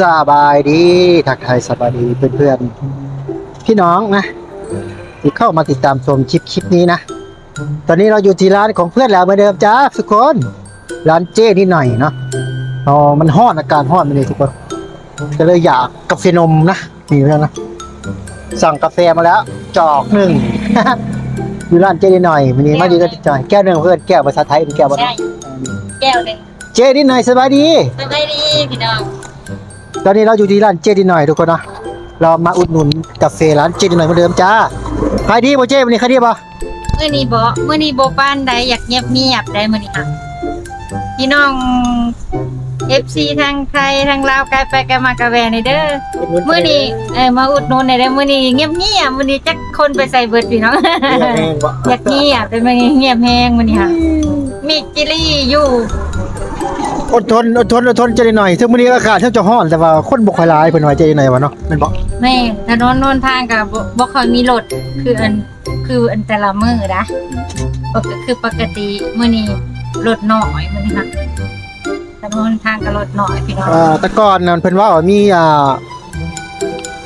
สบายดีทักทายสบายดีเพื่อนๆ พี่น้องนะที่เข้ามาติดตามชมคลิปคลิปนี้นะ ตอนนี้เราอยู่ที่ร้านของเพื่อนแล้วเหมือนเดิมจ้าทุกคน ร้านเจ้นิดหน่อยเนาะอ๋อมันห้อนอากาศห้อนมาเลยทุกคนก็เลยอยากกาแฟนมนะนี่เพื่อนนะสั่งกาแฟมาแล้ว จอกหนึ่งอยู่ร้านเจ้นิดหน่อยวันนี้มาดีก็จอยแก้วหนึ่งเพื่อนแก้วภาษาไทยเป็นแก้วบ้าใช่แก้วหนึ่ง เจ้นิดหน่อยสบายดี สบายดีพี่น้องตอนนี้เราอยู่ที่ร้านเจดีหน่อยทุกคนนะเรามาอุดหนุนกาแฟร้านเจดีหน่อยเหมือนเดิมจ้าขายดีป่ะเจ๊วันนี้ขายดีป่ะเมื่อนี้บ่เมื่อนี้บ่ปานใดอยากเงียบเงียบๆได้มื้อนี้ค่ะพี่น้อง FC ทางไทยทางลาวไกลไปไกลมากะแวในเด้อมื้อนี้เออมาอุดหนุนในเด้อมื้อนี้เงียบเงียบๆมื้อนี้จักคนไปใส่เบิดพี่น้องอยากเงียบแต่มื้อนี้เงียบแฮงมื้อนี้ค่ะมีจิลี่อยู่ อดทนอดทนอดทนเจดีหน่อยถึงวันนี้อากาศเท่าจะห้อนแต่ว่าคนบ่ค่อยหลายเพิ่นว่าเจดีหน่อยวะเนาะแมันบอกแม่ถนนโนนทางก็บ่บ่ค่อยมีรถคืออันคืออันแต่ละมื้อนะปกคือปกติมื้อนี้รถน้อยมื้อนี้ค่ะถนนทางก็รถน้อยพี่น้องอ่าแต่ก่อนนั้นเพิ่นว่าว่ามีอ่า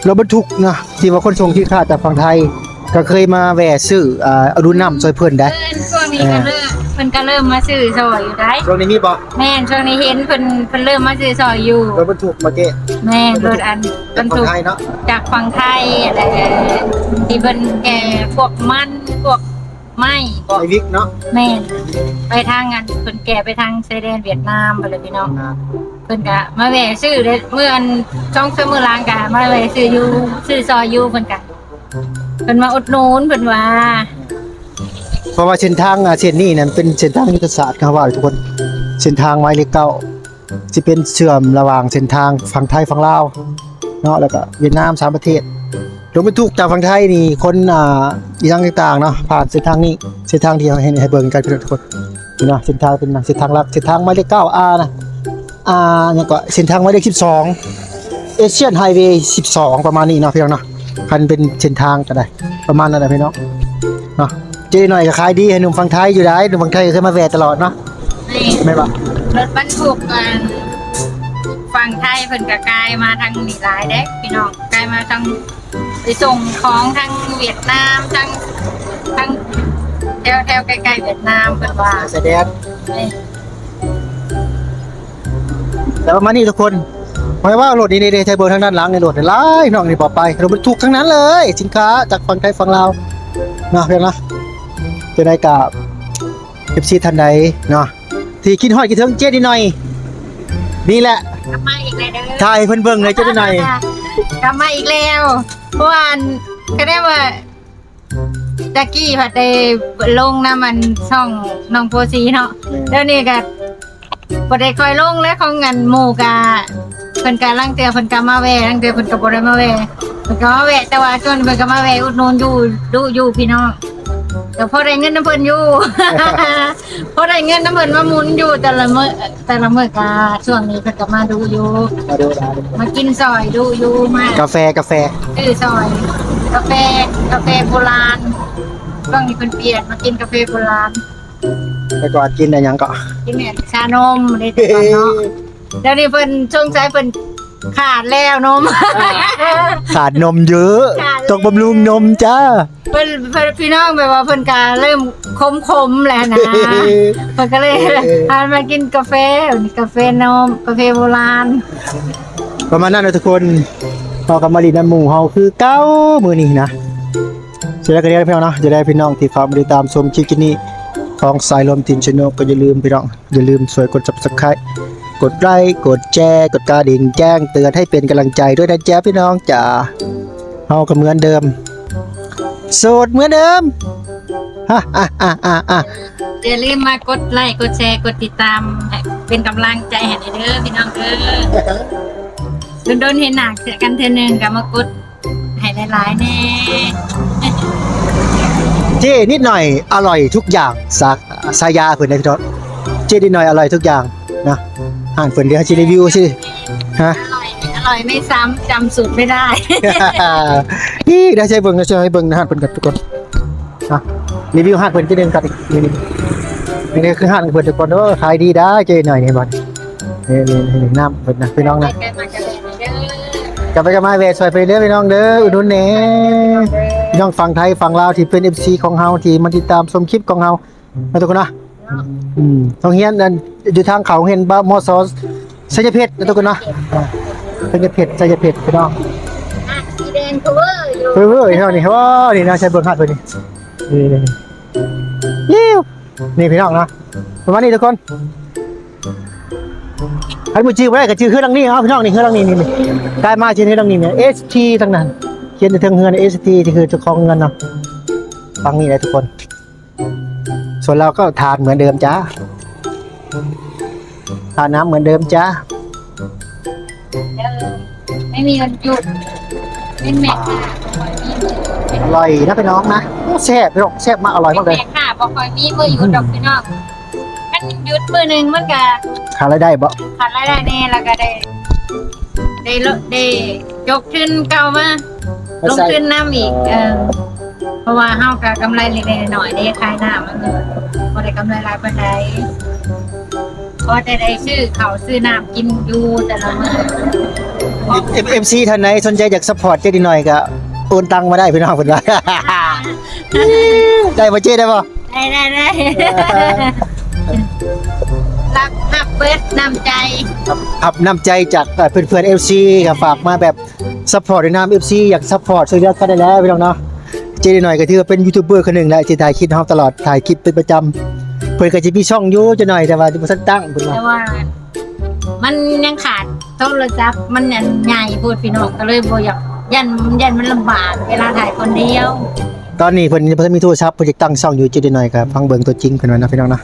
รถบรรทุกนะที่ว่าคนส่งที่ค่าจากฝั่งไทย ก็เคยมาแวะซื้ออ่าเอาดูน้ำซอยเพิ่นได้เพิ่นช่วงนี้ก็เริ่ม เพิ่นก็เริ่มมาซื้อซอยอยู่ได้ตรงนี้มีบ่แม่นช่วงนี้เห็นเพิ่นเพิ่นเริ่มมาซื้อซอยอยู่รถบรรทุกมาเจ๊แม่นรถอันบรรฝั่ทุงกไทยเนาะจากฝั่งไทยอะไรที่เพิ่นแก่พวกมันพวกไม้บ่ไอวิกเนาะแม่นไปทางอันเพิ่นแก่ไปทางชายแดนเวียดนามไปเลยพี่น้องเพิ่นก็มาแวะซื้อเด้อเมื่ออันช่องเสมอลางก็มาแวะซื้ออยู่ซื้อซอยอยู่เพิ่นก็เพิ่นมาอุดหนุนเพิ่นว่า เพราะว่าเส้นทางอะเส้นนี้นั้นเป็นเส้นทางยุทธศาสตร์ครับว่าทุกคนเส้นทางไม้เลขเก้าจะเป็นเชื่อมระหว่างเส้นทางฝั่งไทยฝั่งลาวเนาะแล้วก็เวียดนามสามประเทศรถบรรทุกจากฝั่งไทยนี่คนอ่าอีทางต่างๆเนาะผ่านเส้นทางนี้เส้นทางที่เราเห็นให้เบิ่งกันทุกคนนี่เนาะเส้นทางเป็นเส้นทางลักเส้นทางไม้เลขเก้าอานะอาเนี่ยก็เส้นทางไม้เลขสิบสองเอเชียนไฮเวย์สิบสองประมาณนี้เนาะพี่น้องเนาะคันเป็นเส้นทางก็ได้ประมาณนั้นแหละพี่น้องเนาะ เจหน่อยก็ขายดีให้หนุ่มฝั่งไทยอยู่ได้หนุ่มฝั่งไทยก็เคยมาแวะตลอดเนาะนี่ไม่ปะรถบรรทุกกันฝั่งไทยเพิ่นก็กลายมาทางนี่หลายเด้พี่น้องกลายมาทางไปส่งของทางเวียดนามทางทางแถวแถวใกล้ๆเวียดนามเพิ่นว่าแสดงนี่แต่ว่ามานี่ทุกคนหมายว่ารถนี่ในไทยเบอร์ทางด้านหลังในรถหลายน้องนี่ปลอดไปรถบรรทุกทั้งนั้นเลย สินค้าจากฝั่งไทยฝั่งลาวเนาะเพียงนะ จะได้กับเอฟซีทันใดเนาะที่คิดฮอดคิดถึงเจ๊ดีหน่อย นี่แหละกลับมาอีกแล้วเด้อถ่ายให้เพิ่นเบิ่งเลยเจ๊ดีหน่อยกลับมาอีกแล้วเพราะว่าอันก็ได้ว่าจักกี้ผัดได้ลงน้ำมันช่องน้องโพสีเนาะแล้วนี่ก็บ่ได้ค่อยลงแล้วของเงินหมู่กะเพิ่นก็ลังเตือเพิ่นก็มาแวะลังเตือเพิ่นก็บ่ได้มาแวะเพิ่นก็มาแวะแต่ว่าช่วงนี้เพิ่นก็มาแวะอุดหนุนอยู่ดูอยู่พี่น้อง แต่พอได้เงินน้ำเพิ่นอยู่ พอได้เงินน้ำเพิ่นมาหมุนอยู่แต่ละมื้อแต่ละมื้อกะช่วงนี้เพิ่นก็มาดูอยู่ มาดูนะมากินซอยดูอยู่มากาแฟกาแฟซื้อซอย กาแฟกาแฟโบราณช่วงนี้เพิ่นเปลี่ยนมากินกาแฟโบราณไปก่อนกินอะไรยังก็กินเนี่ยชานมได้แต่ก่อนเนาะเดี๋ยวนี้เพิ่นช่วงใจเพิ่น ขาดแล้วนม ขาดนมเยอะ ขาดเลยต้องบำรุงนมจ้า เพิ่นเพิ่นพี่น้องแบบว่าเพิ่นก็เริ่มคมๆแล้วนะเพิ่นก็เลยพามากินกาแฟกาแฟนมกาแฟโบราณประมาณนั้นนะทุกคนพอกับมารีน้ำหมูเฮาคือเก้ามือนี้นะจะได้กันเรียกพี่น้องเนาะจะได้พี่น้องที่เขามาติดตามชมคลิปนี้ของสายลมทินชนกก็อย่าลืมพี่น้องอย่าลืมสวยกด subscribe กดไลค์กดแชร์กดกระดิ่งแจ้งเตือนให้เป็นกำลังใจด้วยนะจ๊ะพี่น้องจ๋าเฮาก็เหมือนเดิมโสดเหมือนเดิมฮ่าฮ่าฮ่าฮ่าฮ่าอย่าลืมมากดไลค์กดแชร์กดติดตามให้เป็นกำลังใจให้เด้อพี่น้องเด้อโดนๆเห็นหนักเสียกันเทื่อนึงก็มากดให้หลายๆแน่เจ้นิดหน่อยอร่อยทุกอย่างสักสายาเพิ่นได้พี่น้องเจ้นิดหน่อยอร่อยทุกอย่างนะ อ่านเพิ่นเดี๋ยวให้สิรีวิวสิฮะ อร่อยอร่อยไม่ซ้ำจำสูตรไม่ได้ นี่ได้ใช้เบิ่งได้ใช้เบิ่งนะฮะเพิ่นกับทุกคนอะรีวิวฮาดเพิ่นจะเดินกันอีกนี่นี่นี่คือฮาดของเพิ่นทุกคนเด้อขายดีได้เจหน่อยนี่บัดนี่นี่นี่น้ำเพิ่นนะพี่น้องนะไปๆมากันเลยเด้อกลับไปกันมาเวทซอยไปเด้อพี่น้องเด้ออุดหนุนแหน่พี่น้องฝั่งไทยฝั่งลาวที่เป็น FC ของเฮาที่มาติดตามชมคลิปของเฮานะทุกคนนะ อืมต้องเฮียนนั่นอยู่ทางเขาเห็นบ่มอซอสัญเพชรนะทุกคนนะอ่าสัญเพชรสัญเพชรพี่น้องสีแดง cover อยู่เฮ้ยเฮ้ยเท่านี้ว้านี่นะใช้เบิ่งหัดเพิ่นนี่นี่นี่นี่ยิ้วนี่พี่น้องนะประมาณนี้ทุกคนอันมือชื่อบ่ได้ก็ชื่อเครื่อดังนี้เอาพี่น้องนี่เครื่อดังนี้นี่นี่กลายมาชื่อเครื่อดังนี้เนี่ย ST ทั้งนั้นเขียนในเทิงเฮือน ST ที่คือเจ้าของเงินเนาะฟังนี่เลยทุกคน ส่วนเราก็ทานเหมือนเดิมจ้าทานน้ำเหมือนเดิมจ้าเด้อไม่มีวันหยุดเป็นแม่ค่ะบ่ค่อยมีมืออร่อยนะพี่น้องนะโอ้แซ่บพี่น้องแซ่บมากอร่อยเป็นมากเลยแม่ค่ะบ่ค่อยมีมือหยุดดอกพี่น้องมันหยุดมือหนึงมันก็ขาดรายได้บ่ขาดรายได้แน่แล้วก็ได้ได้ลดได้ยกขึ้นเก่ามาลงขึ้นน้ำอีกเออ เพราะว่าเฮาก็กำไรเล็กๆน้อยๆได้ขายน้ำมันก็บ่ได้กำไรหลายปานใดพอจะได้ซื้อข้าวซื้อน้ำกินอยู่แต่ละมื้อเอ็มซีท่านไหนสนใจอยากสปอร์ตเจ๊ดีหน่อยก็โอนตังมาได้พี่น้องเพิ่นว่า ได้บ่เจ๊ได้บ่ได้ได้ได้รักหักเบิดน้ำใจครับน้ำใจจากเอ่อเพื่อนๆ FC ก็ฝากมาแบบซัพพอร์ตในนาม FC อยากซัพพอร์ตช่วยเหลือกันได้แล้วพี่น้องเนาะเจ๊ดีหน่อยก็ถือว่าเป็นยูทูบเบอร์คนหนึ่งแหละที่ถ่ายคลิปให้เราตลอดถ่ายคลิปเป็นประจำเพิ่นก็จะมีช่องอยู่จะหน่อยแต่ว่าบ่ทันตั้งเพิ่นว่าแต่ว่า มันยังขาดโทรศัพท์มันอันใหญ่พูดพี่น้องก็เลยบ่อยากยันยันมันลำบากเวลาถ่ายคนเดียว ตอนนี้เพิ่นยังบ่ทันมีโทรศัพท์เพิ่นจะตั้งช่องอยู่เจ๊ดีหน่อยก็ฟังเบิ่งตัวจริงเพิ่นว่านะพี่น้องนะ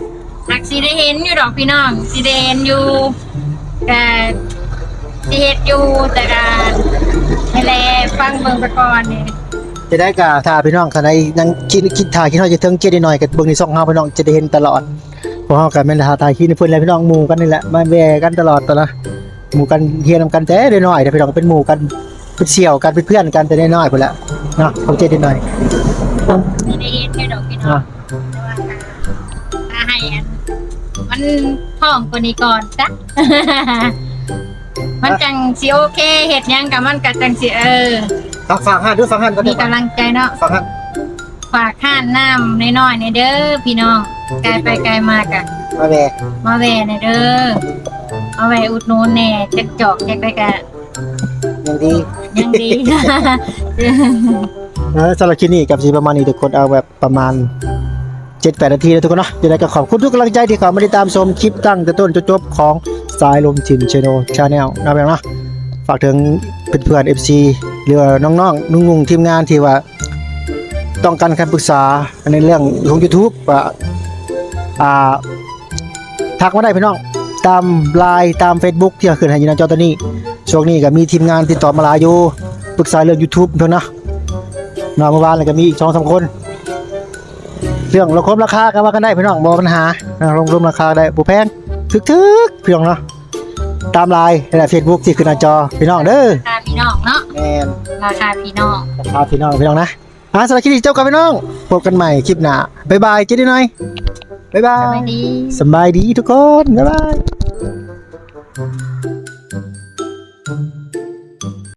หักสิได้เห็นอยู่ดอกพี่น้องสิได้เห็นอยู่แต่สิเฮ็ดอยู่แต่ก็ให้แลฟังเบิ่งไปก่อนนี่ จะได้ก็ถ้าพี่น้องท่านใดยังคิดคิดถ่ายคิดฮอดจะถึงเจ๊ดีหน่อยก็เบิ่งในช่องเฮาพี่น้องจะได้เห็นตลอดเพราะเฮาก็แม่นถ่ายคลิปให้เพิ่นแล้วพี่น้องหมู่กันนี่แหละมาแวกันตลอดตลอดหมู่กันเฮียนำกันแต่ได้น้อยแต่พี่น้องเป็นหมู่กันเป็นเสี่ยวกันเป็นเพื่อนกันแต่ได้น้อยพุ่นละเนาะผมเจได้หน่อยสิได้เห็นอยู่ดอกพี่น้องอะแต่ว่าถ้าให้อันมันท้องกว่านี้ก่อนจ้ะมันจังสิโอเคเฮ็ดหยังกับมันก็จังสิเออ ฝากฝากหันด้วยฝากหันก็มีได้กำลังใจเนาะฝากหันฝากข้านน้ำน้อยๆในเด้อพี่น้องไกลไปไกลมากอะมาแวมาแวในเด้อมาแวอุดหนูนแหน่จักจอกจักไปกะอย่างดียังดีเออสำหรับคลิปนี้กับสีประมาณนี้ทุกคนเอาแบบประมาณ7-8นาทีนะทุกคนเนาะยังไงก็ขอบคุณทุกกำลังใจที่เข้ามาติดตามชมคลิปตั้งแต่ต้นจนจบของสายลมชินชโนชาแนลนะพี่น้องเนาะฝากถึงเพื่อนๆ FC หรือว่าน้องๆนุ่งๆทีมงานที่ว่าต้องการคำปรึกษาในเรื่องของ YouTube ว่าอ่าทักมาได้พี่น้องตามไลน์ตาม Facebook ที่ขึ้นให้อยู่หน้าจอตัวนี้ช่วงนี้ก็มีทีมงานติดต่อมาหลายอยู่ปรึกษาเรื่อง YouTube เพิ่นนะนาะเมื่อวานก็มีอีก2 3คน เรื่องลดคมราคาก็ว่ากันได้พี่น้องบ่ปัญหาลงรวมราคาได้บ่แพงถึกๆพี่น้องเนาะตามไลน์และ Facebook ที่ขึ้นหน้าจอพี่น้องเด้อ พี่น้องเนาะแม่นราคาพี่น้องพาพี่น้องพี่น้องนะอ่าสำหรับคลิปนี้เจ้ากับพี่น้องพบกันใหม่คลิปหน้าบ๊ายบายเจ๊ดีหน่อยบ๊ายบาสยวัสดีสบายดีทุกคนบ๊ายบาย